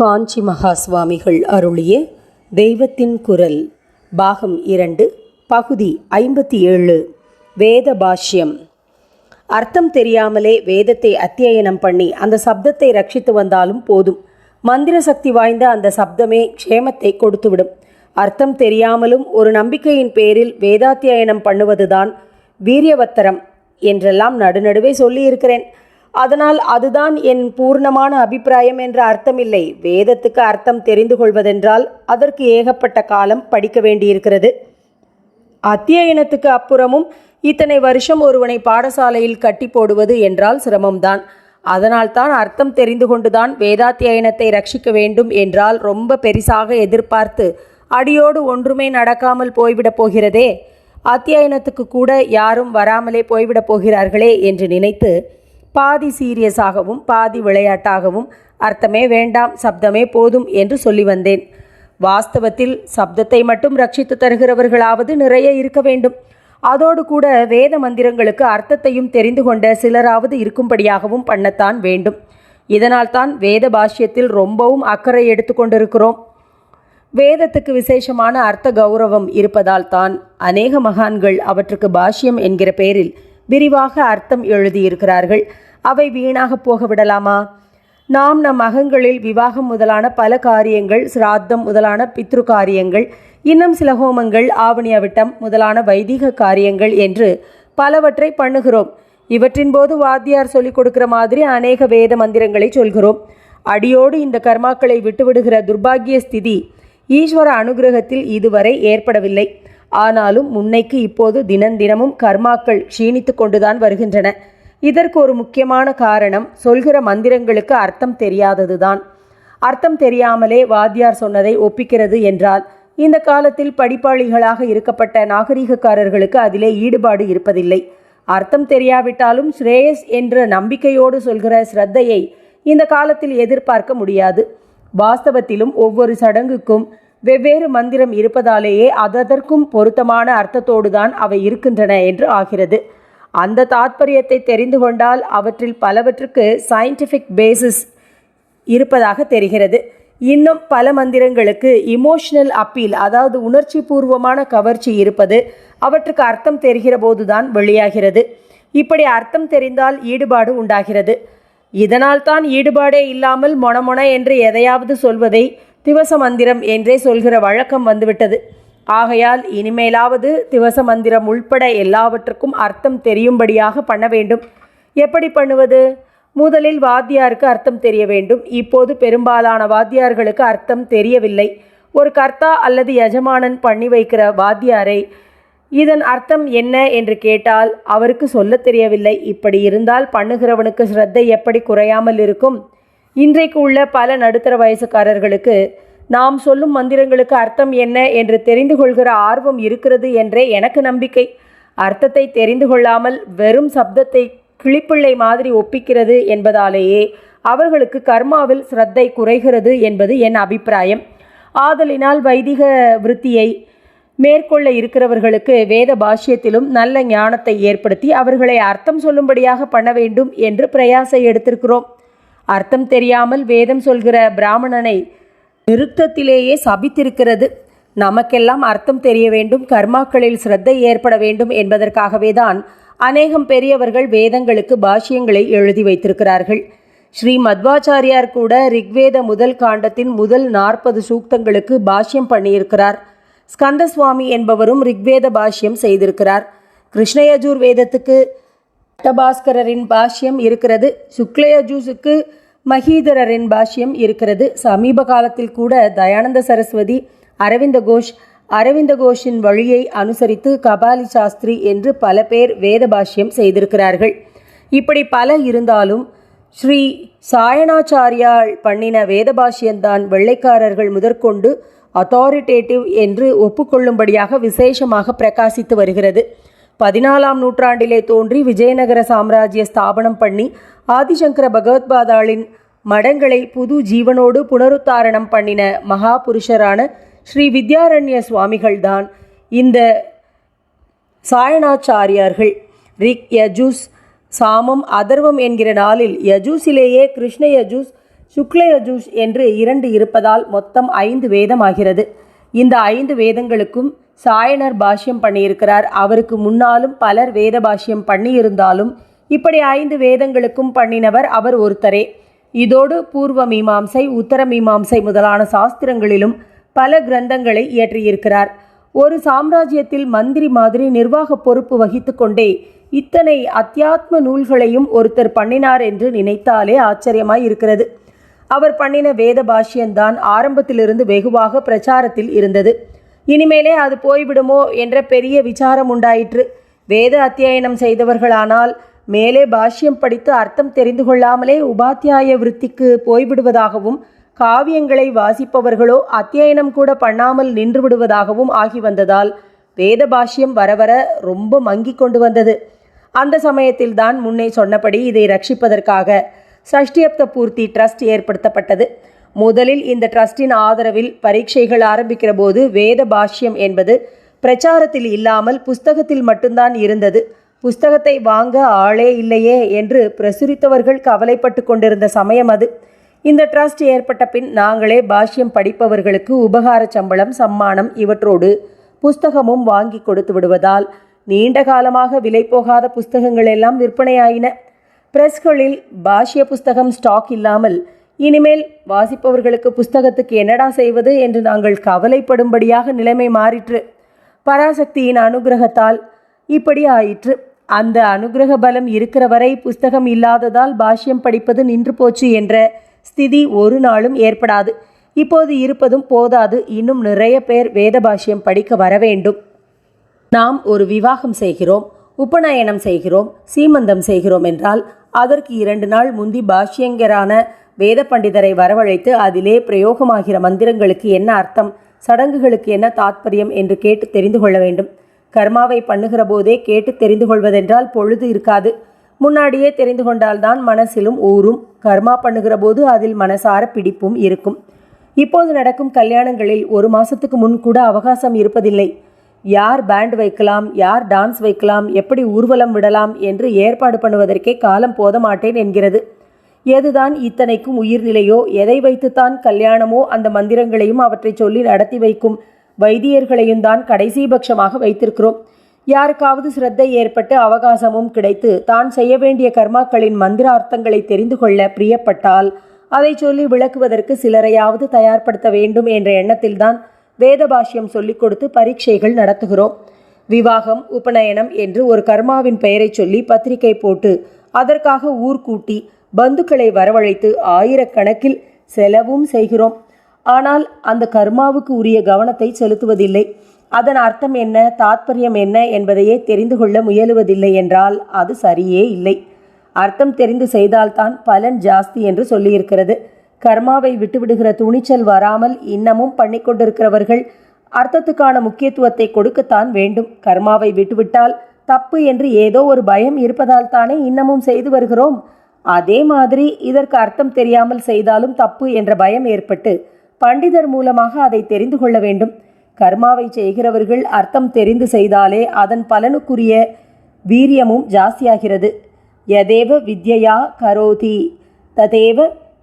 காஞ்சி மகா சுவாமிகள் அருளிய தெய்வத்தின் குரல் பாகம் இரண்டு பகுதி ஐம்பத்தி ஏழு வேத பாஷ்யம். அர்த்தம் தெரியாமலே வேதத்தை அத்தியனம் பண்ணி அந்த சப்தத்தை ரட்சித்து வந்தாலும் போதும். மந்திர சக்தி வாய்ந்த அந்த சப்தமே க்ஷேமத்தை கொடுத்துவிடும். அர்த்தம் தெரியாமலும் ஒரு நம்பிக்கையின் பேரில் வேதாத்தியனம் பண்ணுவதுதான் வீரியவத்தரம் என்றெல்லாம் நடுநடுவே சொல்லியிருக்கிறேன். அதனால் அதுதான் என் பூர்ணமான அபிப்பிராயம் என்ற அர்த்தமில்லை. வேதத்துக்கு அர்த்தம் தெரிந்து கொள்வதென்றால் அதற்கு ஏகப்பட்ட காலம் படிக்க வேண்டியிருக்கிறது. அத்தியனத்துக்கு அப்புறமும் இத்தனை வருஷம் ஒருவனை பாடசாலையில் கட்டி போடுவது என்றால் சிரமம்தான். அதனால்தான் அர்த்தம் தெரிந்து கொண்டுதான் வேதாத்தியனத்தை ரட்சிக்க வேண்டும் என்றால் ரொம்ப பெரிசாக எதிர்பார்த்து அடியோடு ஒன்றுமே நடக்காமல் போய்விடப் போகிறதே. அத்தியாயனத்துக்கு கூட யாரும் வராமலே போய்விடப் போகிறார்களே என்று நினைத்து பாதி சீரியஸாகவும் பாதி விளையாட்டாகவும் அர்த்தமே வேண்டாம் சப்தமே போதும் என்று சொல்லி வந்தேன். வாஸ்தவத்தில் சப்தத்தை மட்டும் ரட்சித்து தருகிறவர்களாவது நிறைய இருக்க வேண்டும். அதோடு கூட வேத மந்திரங்களுக்கு அர்த்தத்தையும் தெரிந்து கொண்ட சிலராவது இருக்கும்படியாகவும் பண்ணத்தான் வேண்டும். இதனால்தான் வேத பாஷ்யத்தில் ரொம்பவும் அக்கறை எடுத்துக்கொண்டிருக்கிறோம் வேதத்துக்கு விசேஷமான அர்த்த கௌரவம் இருப்பதால் தான் அநேக மகான்கள் அவற்றுக்கு பாஷ்யம் என்கிற பெயரில் விரிவாக அர்த்தம் எழுதியிருக்கிறார்கள். அவை வீணாக போக விடலாமா? நாம் நம் அகங்களில் விவாகம் முதலான பல காரியங்கள் சிராத்தம் முதலான பித்ரு காரியங்கள் இன்னும் சில ஹோமங்கள் ஆவணி அவிட்டம் முதலான வைதிக காரியங்கள் என்று பலவற்றை பண்ணுகிறோம். இவற்றின் போது வாத்தியார் சொல்லிக் கொடுக்கிற மாதிரி அநேக வேத மந்திரங்களை சொல்கிறோம். அடியோடு இந்த கர்மாக்களை விட்டுவிடுகிற துர்பாகிய ஸ்திதி ஈஸ்வர அனுகிரகத்தில் இதுவரை ஏற்படவில்லை. ஆனாலும் முன்னைக்கு இப்போது தினந்தினமும் கர்மாக்கள் க்ஷீணித்து கொண்டுதான் வருகின்றன. இதற்கு ஒரு முக்கியமான காரணம் சொல்கிற மந்திரங்களுக்கு அர்த்தம் தெரியாததுதான். அர்த்தம் தெரியாமலே வாத்தியார் சொன்னதை ஒப்பிக்கிறது என்றால் இந்த காலத்தில் படிப்பாளிகளாக இருக்கப்பட்ட நாகரிகக்காரர்களுக்கு அதிலே ஈடுபாடு இருப்பதில்லை. அர்த்தம் தெரியாவிட்டாலும் ஸ்ரேயஸ் என்ற நம்பிக்கையோடு சொல்கிற ஸ்ரத்தையை இந்த காலத்தில் எதிர்பார்க்க முடியாது. வாஸ்தவத்திலும் ஒவ்வொரு சடங்குக்கும் வெவ்வேறு மந்திரம் இருப்பதாலேயே அததற்கும் பொருத்தமான அர்த்தத்தோடுதான் அவை இருக்கின்றன என்று ஆகிறது. அந்த தாத்பரியத்தை தெரிந்து கொண்டால் அவற்றில் பலவற்றுக்கு சயின்டிஃபிக் பேசிஸ் இருப்பதாக தெரிகிறது. இன்னும் பல மந்திரங்களுக்கு இமோஷனல் அப்பீல் அதாவது உணர்ச்சி பூர்வமான கவர்ச்சி இருப்பது அவற்றுக்கு அர்த்தம் தெரிகிற போதுதான் வெளியாகிறது. இப்படி அர்த்தம் தெரிந்தால் ஈடுபாடு உண்டாகிறது. இதனால் தான் ஈடுபாடே இல்லாமல் மொணமொண என்று எதையாவது சொல்வதை திவச மந்திரம் என்றே சொல்கிற வழக்கம் வந்துவிட்டது. ஆகையால் இனிமேலாவது திவச மந்திரம் உள்பட எல்லாவற்றுக்கும் அர்த்தம் தெரியும்படியாக பண்ண வேண்டும். எப்படி பண்ணுவது? முதலில் வாத்தியாருக்கு அர்த்தம் தெரிய வேண்டும். இப்போது பெரும்பாலான வாத்தியார்களுக்கு அர்த்தம் தெரியவில்லை. ஒரு கர்த்தா அல்லது எஜமானன் பண்ணி வைக்கிற வாத்தியாரை இதன் அர்த்தம் என்ன என்று கேட்டால் அவருக்கு சொல்ல தெரியவில்லை. இப்படி இருந்தால் பண்ணுகிறவனுக்கு ஸ்ரத்தை எப்படி குறையாமல் இருக்கும்? இன்றைக்கு உள்ள பல நடுத்தர வயசுக்காரர்களுக்கு நாம் சொல்லும் மந்திரங்களுக்கு அர்த்தம் என்ன என்று தெரிந்து கொள்கிற ஆர்வம் இருக்கிறது என்றே எனக்கு நம்பிக்கை. அர்த்தத்தை தெரிந்து கொள்ளாமல் வெறும் சப்தத்தை கிளிப்பிள்ளை மாதிரி ஒப்பிக்கிறது என்பதாலேயே அவர்களுக்கு கர்மாவில் ஸ்ரத்தை குறைகிறது என்பது என் அபிப்பிராயம். ஆதலினால் வைதிக விருத்தியை மேற்கொள்ள இருக்கிறவர்களுக்கு வேத பாஷ்யத்திலும் நல்ல ஞானத்தை ஏற்படுத்தி அவர்களை அர்த்தம் சொல்லும்படியாக பண்ண வேண்டும் என்று பிரயாசை எடுத்திருக்கிறோம். அர்த்தம் தெரியாமல் வேதம் சொல்கிற பிராமணனை நிருத்தத்திலேயே சபித்திருக்கிறது. நமக்கெல்லாம் அர்த்தம் தெரிய வேண்டும் கர்மாக்களில் சிரத்தை ஏற்பட வேண்டும் என்பதற்காகவே தான் அநேகம் பெரியவர்கள் வேதங்களுக்கு பாஷ்யங்களை எழுதி வைத்திருக்கிறார்கள். ஸ்ரீ மத்வாச்சாரியார் கூட ரிக்வேத முதல் காண்டத்தின் முதல் நாற்பது சூக்தங்களுக்கு பாஷ்யம் பண்ணியிருக்கிறார். ஸ்கந்தசுவாமி என்பவரும் ரிக்வேத பாஷ்யம் செய்திருக்கிறார். கிருஷ்ணயஜூர் வேதத்துக்கு பட்டபாஸ்கரரின் பாஷ்யம் இருக்கிறது. சுக்லயஜூஸுக்கு மகீதரரின் பாஷ்யம் இருக்கிறது. சமீப காலத்தில் கூட தயானந்த சரஸ்வதி அரவிந்த கோஷ் அரவிந்த கோஷின் வழியை அனுசரித்து கபாலி சாஸ்திரி என்று பல பேர் வேத பாஷ்யம் செய்திருக்கிறார்கள். இப்படி பல இருந்தாலும் ஸ்ரீ சாயணாச்சாரியால் பண்ணின வேத பாஷ்யம்தான் வெள்ளைக்காரர்கள் முதற்கொண்டு அத்தாரிட்டேட்டிவ் என்று ஒப்புக்கொள்ளும்படியாக விசேஷமாக பிரகாசித்து வருகிறது. பதினாலாம் நூற்றாண்டிலே தோன்றி விஜயநகர சாம்ராஜ்ய ஸ்தாபனம் பண்ணி ஆதிசங்கர பகவத்பாதாளின் மடங்களை புது ஜீவனோடு புனருத்தாரணம் பண்ணின மகாபுருஷரான ஸ்ரீ வித்யாரண்ய சுவாமிகள்தான் இந்த சாயணாச்சாரியார்கள். ரிக் யஜூஸ் சாமம் அதர்வம் என்கிற நாளில் யஜூஸிலேயே கிருஷ்ண யஜூஸ் சுக்லயஜூஷ் என்று இரண்டு இருப்பதால் மொத்தம் ஐந்து வேதமாகிறது. இந்த ஐந்து வேதங்களுக்கும் சாயனர் பாஷ்யம் பண்ணியிருக்கிறார். அவருக்கு முன்னாலும் பலர் வேத பாஷ்யம் பண்ணியிருந்தாலும் இப்படி ஐந்து வேதங்களுக்கும் பண்ணினவர் அவர் ஒருத்தரே. இதோடு பூர்வ மீமாம்சை உத்தர மீமாம்சை முதலான சாஸ்திரங்களிலும் பல கிரந்தங்களை இயற்றியிருக்கிறார். ஒரு சாம்ராஜ்யத்தில் மந்திரி மாதிரி நிர்வாக பொறுப்பு வகித்து கொண்டே இத்தனை அத்தியாத்ம நூல்களையும் ஒருத்தர் பண்ணினார் என்று நினைத்தாலே ஆச்சரியமாய் இருக்கிறது அவர் பண்ணின வேத பாஷ்யந்தான் ஆரம்பத்திலிருந்து வெகுவாக பிரச்சாரத்தில் இருந்தது. இனிமேலே அது போய்விடுமோ என்ற பெரிய விசாரம் உண்டாயிற்று. வேத அத்தியாயனம் செய்தவர்களானால் மேலே பாஷ்யம் படித்து அர்த்தம் தெரிந்து கொள்ளாமலே உபாத்தியாய விருத்திக்கு போய்விடுவதாகவும் காவியங்களை வாசிப்பவர்களோ அத்தியாயனம் கூட பண்ணாமல் நின்று விடுவதாகவும் ஆகி வந்ததால் வேத பாஷ்யம் வர வர ரொம்ப மங்கி கொண்டு வந்தது. அந்த சமயத்தில்தான் முன்னே சொன்னபடி இதை ரட்சிப்பதற்காக சஷ்டியப்த பூர்த்தி ட்ரஸ்ட் ஏற்படுத்தப்பட்டது. முதலில் இந்த ட்ரஸ்டின் ஆதரவில் பரீட்சைகள் ஆரம்பிக்கிற போது வேத பாஷ்யம் என்பது பிரச்சாரத்தில் இல்லாமல் புஸ்தகத்தில் மட்டும்தான் இருந்தது. புஸ்தகத்தை வாங்க ஆளே இல்லையே என்று பிரசுரித்தவர்கள் கவலைப்பட்டு கொண்டிருந்த சமயம் அது. இந்த ட்ரஸ்ட் ஏற்பட்ட பின் நாங்களே பாஷ்யம் படிப்பவர்களுக்கு உபகார சம்பளம் சம்மானம் இவற்றோடு புஸ்தகமும் வாங்கி கொடுத்து விடுவதால் நீண்ட காலமாக விலை போகாத புஸ்தகங்கள் எல்லாம் விற்பனையாயின. பிரஸ்களில் பாஷ்ய புஸ்தகம் ஸ்டாக் இல்லாமல் இனிமேல் வாசிப்பவர்களுக்கு புஸ்தகத்துக்கு என்னடா செய்வது என்று நாங்கள் கவலைப்படும்படியாக நிலைமை மாறிற்று. பராசக்தியின் அனுகிரகத்தால் இப்படி ஆயிற்று. அந்த அனுகிரக பலம் இருக்கிற வரை புஸ்தகம் இல்லாததால் பாஷ்யம் படிப்பது நின்று போச்சு என்ற ஸ்திதி ஒரு நாளும் ஏற்படாது. இப்போது இருப்பதும் போதாது. இன்னும் நிறைய பேர் வேத பாஷ்யம் படிக்க வர வேண்டும். நாம் ஒரு விவாகம் செய்கிறோம். உபநயனம் செய்கிறோம் சீமந்தம் செய்கிறோம் என்றால் அதற்கு இரண்டு நாள் முந்தி பாஷ்யங்கரான வேத பண்டிதரை வரவழைத்து அதிலே பிரயோகமாகிற மந்திரங்களுக்கு என்ன அர்த்தம் சடங்குகளுக்கு என்ன தாத்பரியம் என்று கேட்டு தெரிந்து கொள்ள வேண்டும். கர்மாவை பண்ணுகிற போதே கேட்டு தெரிந்து கொள்வதென்றால் பொழுது இருக்காது. முன்னாடியே தெரிந்து கொண்டால்தான் மனசிலும் ஊறும். கர்மா பண்ணுகிற போது அதில் மனசார பிடிப்பும் இருக்கும். இப்போது நடக்கும் கல்யாணங்களில் ஒரு மாசத்துக்கு முன் கூட அவகாசம் இருப்பதில்லை. யார் பேண்ட் வைக்கலாம் யார் டான்ஸ் வைக்கலாம் எப்படி ஊர்வலம் விடலாம் என்று ஏற்பாடு பண்ணுவதற்கே காலம் போத மாட்டேன் என்கிறது. எதுதான் இத்தனைக்கும் உயிர்நிலையோ எதை வைத்துத்தான் கல்யாணமோ அந்த மந்திரங்களையும் அவற்றை சொல்லி நடத்தி வைக்கும் வைத்தியர்களையும் தான் கடைசி பட்சமாக வைத்திருக்கிறோம். யாருக்காவது சிரத்தை ஏற்பட்டு அவகாசமும் கிடைத்து தான் செய்ய வேண்டிய கர்மாக்களின் மந்திர அர்த்தங்களை தெரிந்து கொள்ள பிரியப்பட்டால் அதை சொல்லி விளக்குவதற்கு சிலரையாவது தயார்படுத்த வேண்டும் என்ற எண்ணத்தில்தான் வேதபாஷ்யம் சொல்லிக் கொடுத்து பரீட்சைகள் நடத்துகிறோம். விவாகம் உபநயனம் என்று ஒரு கர்மாவின் பெயரை சொல்லி பத்திரிகை போட்டு அதற்காக ஊர் கூட்டி பந்துக்களை வரவழைத்து ஆயிரக்கணக்கில் செலவும் செய்கிறோம். ஆனால் அந்த கர்மாவுக்கு உரிய கவனத்தை செலுத்துவதில்லை. அதன் அர்த்தம் என்ன தாத்பரியம் என்ன என்பதையே தெரிந்து கொள்ள முயலுவதில்லை என்றால் அது சரியே இல்லை. அர்த்தம் தெரிந்து செய்தால்தான் பலன் ஜாஸ்தி என்று சொல்லியிருக்கிறது. கர்மாவை விட்டுவிடுகிற துணிச்சல் வராமல் இன்னமும் பண்ணிக்கொண்டிருக்கிறவர்கள் அர்த்தத்துக்கான முக்கியத்துவத்தை கொடுக்கத்தான் வேண்டும். கர்மாவை விட்டுவிட்டால் தப்பு என்று ஏதோ ஒரு பயம் இருப்பதால் தானே இன்னமும் செய்து வருகிறோம். அதே மாதிரி இதற்கு அர்த்தம் தெரியாமல் செய்தாலும் தப்பு என்ற பயம் ஏற்பட்டு பண்டிதர் மூலமாக அதை தெரிந்து கொள்ள வேண்டும். கர்மாவை செய்கிறவர்கள் அர்த்தம் தெரிந்து செய்தாலே அதன் பலனுக்குரிய வீரியமும் ஜாஸ்தியாகிறது. யதேவ வித்யா கரோதி ததேவ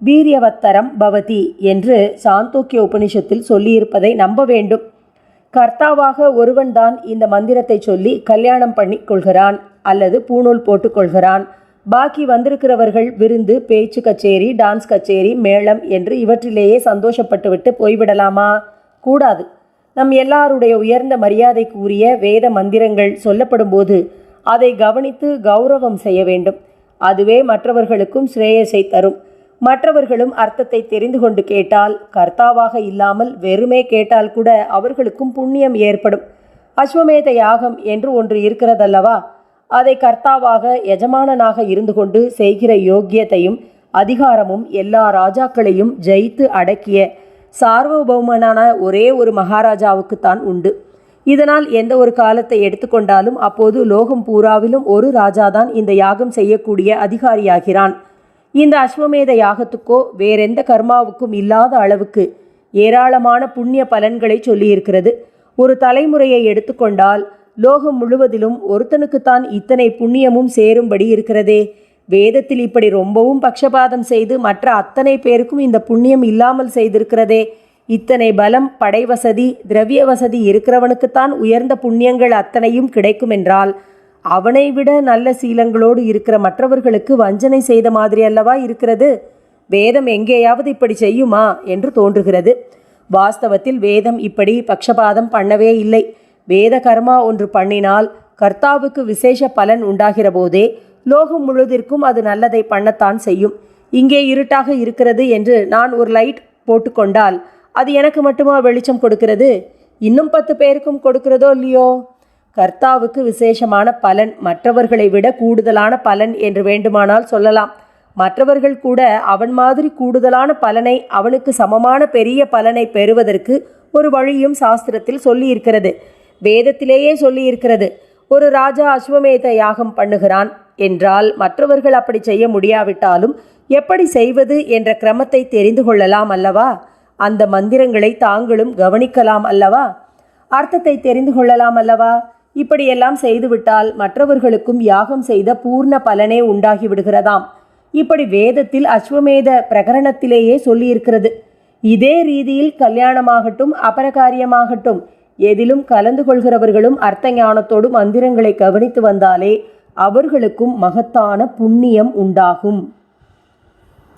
வீரியவத்தரம் பவதி என்று சாந்தோக்கிய உபனிஷத்தில் சொல்லியிருப்பதை நம்ப வேண்டும். கர்த்தாவாக ஒருவன்தான் இந்த மந்திரத்தை சொல்லி கல்யாணம் பண்ணி கொள்கிறான் அல்லது பூணூல் போட்டுக்கொள்கிறான் பாக்கி வந்திருக்கிறவர்கள் விருந்து பேச்சு கச்சேரி டான்ஸ் கச்சேரி மேளம் என்று இவற்றிலேயே சந்தோஷப்பட்டுவிட்டு போய்விடலாமா? கூடாது. நம் எல்லாருடைய உயர்ந்த மரியாதைக்கு உரிய வேத மந்திரங்கள் சொல்லப்படும் போது அதை கவனித்து கௌரவம் செய்ய வேண்டும். அதுவே மற்றவர்களுக்கும் ஸ்ரேயஸை தரும். மற்றவர்களும் அர்த்தத்தை தெரிந்து கொண்டு கேட்டால் கர்த்தாவாக இல்லாமல் வெறுமே கேட்டால் கூட அவர்களுக்கும் புண்ணியம் ஏற்படும். அஸ்வமேத யாகம் என்று ஒன்று இருக்கிறதல்லவா? அதை கர்த்தாவாக எஜமானனாக இருந்து கொண்டு செய்கிற யோக்கியத்தையும் அதிகாரமும் எல்லா ராஜாக்களையும் ஜெயித்து அடக்கிய சார்வபௌமனான ஒரே ஒரு மகாராஜாவுக்குத்தான் உண்டு. இதனால் எந்த ஒரு காலத்தை எடுத்துக்கொண்டாலும் அப்போது லோகம் பூராவிலும் ஒரு ராஜாதான் இந்த யாகம் செய்யக்கூடிய அதிகாரியாகிறான். இந்த அஸ்வமேத யாகத்துக்கோ வேறெந்த கர்மாவுக்கும் இல்லாத அளவுக்கு ஏராளமான புண்ணிய பலன்களை சொல்லியிருக்கிறது. ஒரு தலைமுறையை எடுத்துக்கொண்டால் லோகம் முழுவதிலும் ஒருத்தனுக்குத்தான் இத்தனை புண்ணியமும் சேரும்படி இருக்கிறதே. வேதத்தில் இப்படி ரொம்பவும் பக்ஷபாதம் செய்து மற்ற அத்தனை பேருக்கும் இந்த புண்ணியம் இல்லாமல் செய்திருக்கிறதே. இத்தனை பலம் படை வசதி திரவிய வசதி இருக்கிறவனுக்குத்தான் உயர்ந்த புண்ணியங்கள் அத்தனையும் கிடைக்கும் என்றால் அவனை விட நல்ல சீலங்களோடு இருக்கிற மற்றவர்களுக்கு வஞ்சனை செய்த மாதிரி அல்லவா இருக்கிறது? வேதம் எங்கேயாவது இப்படி செய்யுமா? என்று தோன்றுகிறது. வாஸ்தவத்தில் வேதம் இப்படி பக்ஷபாதம் பண்ணவே இல்லை. வேத கர்மா ஒன்று பண்ணினால் கர்த்தாவுக்கு விசேஷ பலன் உண்டாகிற போதே லோகம் முழுதிற்கும் அது நல்லதை பண்ணத்தான் செய்யும். இங்கே இருட்டாக இருக்கிறது என்று நான் ஒரு லைட் போட்டுக்கொண்டால் அது எனக்கு மட்டுமா வெளிச்சம் கொடுக்கிறது? இன்னும் பத்து பேருக்கும் கொடுக்கிறதோ இல்லையோ? கர்த்தாவுக்கு விசேஷமான பலன் மற்றவர்களை விட கூடுதலான பலன் என்று வேண்டுமானால் சொல்லலாம். மற்றவர்கள் கூட அவன் மாதிரி கூடுதலான பலனை அவனுக்கு சமமான பெரிய பலனை பெறுவதற்கு ஒரு வழியும் சாஸ்திரத்தில் சொல்லியிருக்கிறது. வேதத்திலேயே சொல்லியிருக்கிறது ஒரு ராஜா அஸ்வமேத யாகம் பண்ணுகிறான் என்றால் மற்றவர்கள் அப்படி செய்ய முடியாவிட்டாலும் எப்படி செய்வது என்ற கிரமத்தை தெரிந்து கொள்ளலாம் அல்லவா? அந்த மந்திரங்களை தாங்களும் கவனிக்கலாம் அல்லவா? அர்த்தத்தை தெரிந்து கொள்ளலாம் அல்லவா? இப்படியெல்லாம் செய்துவிட்டால் மற்றவர்களுக்கும் யாகம் செய்த பூர்ண பலனே உண்டாகிவிடுகிறதாம். இப்படி வேதத்தில் அஸ்வமேத பிரகரணத்திலேயே சொல்லியிருக்கிறது. இதே ரீதியில் கல்யாணமாகட்டும் அபரகாரியமாகட்டும் எதிலும் கலந்து கொள்கிறவர்களும் அர்த்த ஞானத்தோடு மந்திரங்களை கவனித்து வந்தாலே அவர்களுக்கும் மகத்தான புண்ணியம் உண்டாகும்.